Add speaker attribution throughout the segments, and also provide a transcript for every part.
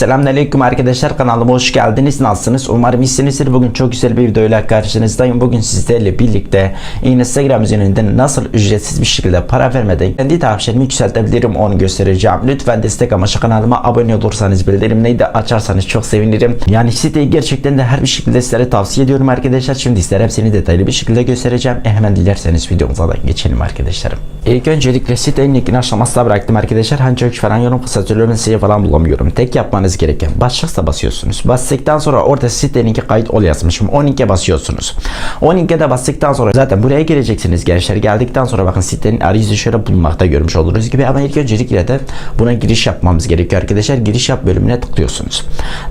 Speaker 1: Selamünaleyküm arkadaşlar kanalıma hoş geldiniz. Nasılsınız? Umarım iyisinizdir. Bugün çok güzel bir videoyla karşınızdayım. Bugün sizlerle birlikte Instagram üzerinden nasıl ücretsiz bir şekilde para vermeden kendi tavsiyelerimi yükseltebilirim onu göstereceğim. Lütfen destek amaçlı kanalıma abone olursanız bildirimleri de açarsanız çok sevinirim. Yani siteyi gerçekten de her bir şekilde sizlere tavsiye ediyorum arkadaşlar. Şimdi sizlere hepsini detaylı bir şekilde göstereceğim. E hemen dilerseniz videomuza da geçelim arkadaşlarım. İlk öncelikle sitenin linkini aşamasına bıraktım arkadaşlar. Hani çok falan yorum kısaltıyorum size falan bulamıyorum. Tek yapmanız gereken başlıksa basıyorsunuz. Bastıktan sonra orada siteninki kayıt ol yazmışım. O linke basıyorsunuz. O linke de bastıktan sonra zaten buraya gireceksiniz gençler. Geldikten sonra bakın sitenin arayüzü şöyle bulunmakta görmüş oluruz gibi. Ama ilk öncelikle de buna giriş yapmamız gerekiyor arkadaşlar. Giriş yap bölümüne tıklıyorsunuz.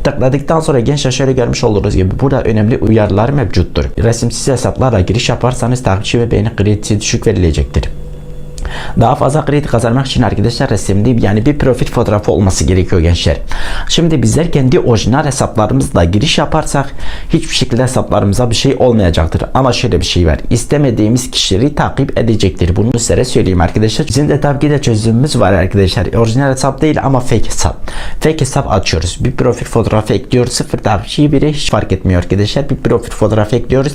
Speaker 1: Tıkladıktan sonra gençler şöyle görmüş oluruz gibi burada önemli uyarılar mevcuttur. Resimsiz hesaplarla giriş yaparsanız takipçi ve beğeni kredisi düşük verilecektir. Daha fazla kredi kazanmak için arkadaşlar resimli yani bir profil fotoğrafı olması gerekiyor gençler. Şimdi bizler kendi orijinal hesaplarımızla giriş yaparsak hiçbir şekilde hesaplarımıza bir şey olmayacaktır. Ama şöyle bir şey var. İstemediğimiz kişileri takip edecektir. Bunu size söyleyeyim arkadaşlar. Bizim de tabii ki de çözümümüz var arkadaşlar. Orijinal hesap değil ama fake hesap. Fake hesap açıyoruz. Bir profil fotoğrafı ekliyoruz. Sıfır takipçi biri hiç fark etmiyor arkadaşlar. Bir profil fotoğrafı ekliyoruz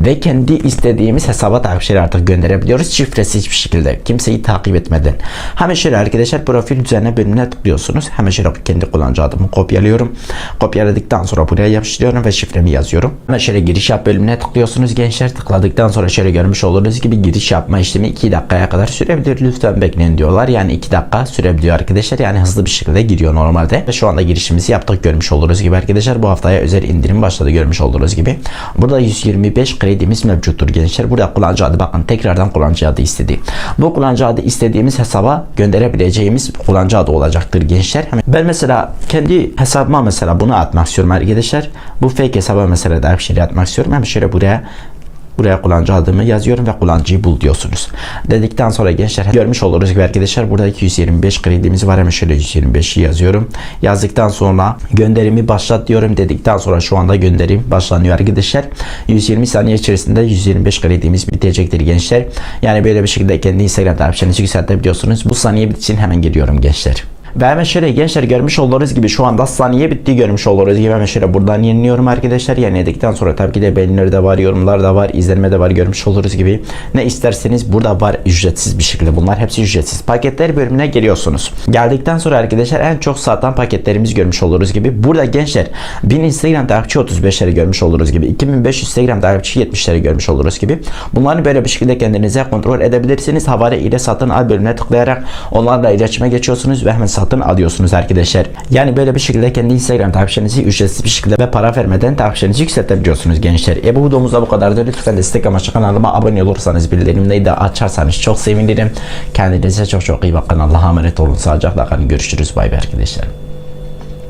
Speaker 1: ve kendi istediğimiz hesaba takipçileri artık gönderebiliyoruz. Şifresiz bir şekilde kimseyi takip etmeden. Hemen şöyle arkadaşlar profil düzenle bölümüne tıklıyorsunuz. Hemen şöyle kendi kullanıcı adımı kopyalıyorum. Kopyaladıktan sonra buraya yapıştırıyorum ve şifremi yazıyorum. Hemen şöyle giriş yap bölümüne tıklıyorsunuz gençler. Tıkladıktan sonra şöyle görmüş olduğunuz gibi giriş yapma işlemi 2 dakikaya kadar sürebilir. Lütfen bekleyin diyorlar. Yani 2 dakika sürebiliyor arkadaşlar. Yani hızlı bir şekilde giriyor normalde. Ve şu anda girişimizi yaptık görmüş olduğunuz gibi arkadaşlar. Bu haftaya özel indirim başladı görmüş olduğunuz gibi. Burada 125 kredimiz mevcuttur gençler. Burada kullanıcı adı bakın tekrardan kullanıcı adı istedi. Bu kullanıcı adı istediğimiz hesaba gönderebileceğimiz kullanıcı adı olacaktır gençler. Ben mesela kendi hesabıma mesela bunu atmak istiyorum arkadaşlar. Bu fake hesaba mesela da bir şey atmak istiyorum. Hemen şöyle buraya Buraya kullanıcı adımı yazıyorum ve kullanıcıyı bul diyorsunuz. Dedikten sonra gençler görmüş oluruz gibi arkadaşlar burada 225 kredimiz var. Hemen şöyle 125'i yazıyorum. Yazdıktan sonra gönderimi başlat diyorum. Dedikten sonra şu anda gönderim başlanıyor arkadaşlar. 120 saniye içerisinde 125 kredimiz bitecektir gençler. Yani böyle bir şekilde kendi Instagram takipçilerinizi yükseltebiliyorsunuz. Bu saniye bitsin hemen geliyorum gençler. Ve şöyle gençler görmüş olduğunuz gibi şu anda saniye bitti görmüş olduğunuz gibi şöyle buradan yeniliyorum arkadaşlar. Yeniledikten sonra tabii ki de beğenileri de var, yorumlar da var, izlenme de var görmüş olduğunuz gibi. Ne isterseniz burada var ücretsiz bir şekilde. Bunlar hepsi ücretsiz. Paketler bölümüne geliyorsunuz. Geldikten sonra arkadaşlar en çok satan paketlerimiz görmüş olduğunuz gibi. Burada gençler 1000 Instagram takipçi 35'leri görmüş olduğunuz gibi. 2500 Instagram takipçi 70'leri görmüş olduğunuz gibi. Bunları böyle bir şekilde kendinize kontrol edebilirsiniz. Havale ile satın al bölümüne tıklayarak onlarla iletişime geçiyorsunuz ve hemen satın alıyorsunuz arkadaşlar. Yani böyle bir şekilde kendi Instagram takipçinizi ücretsiz bir şekilde ve para vermeden takipçinizi yükseltebiliyorsunuz gençler. E bu videomuzda bu kadardı. Lütfen destek amaçlı kanalıma abone olursanız bildirimleri de açarsanız çok sevinirim. Kendinize çok çok iyi bakın. Allah'a emanet olun. Sağlıcakla kalın. Görüşürüz. Bay bay arkadaşlar.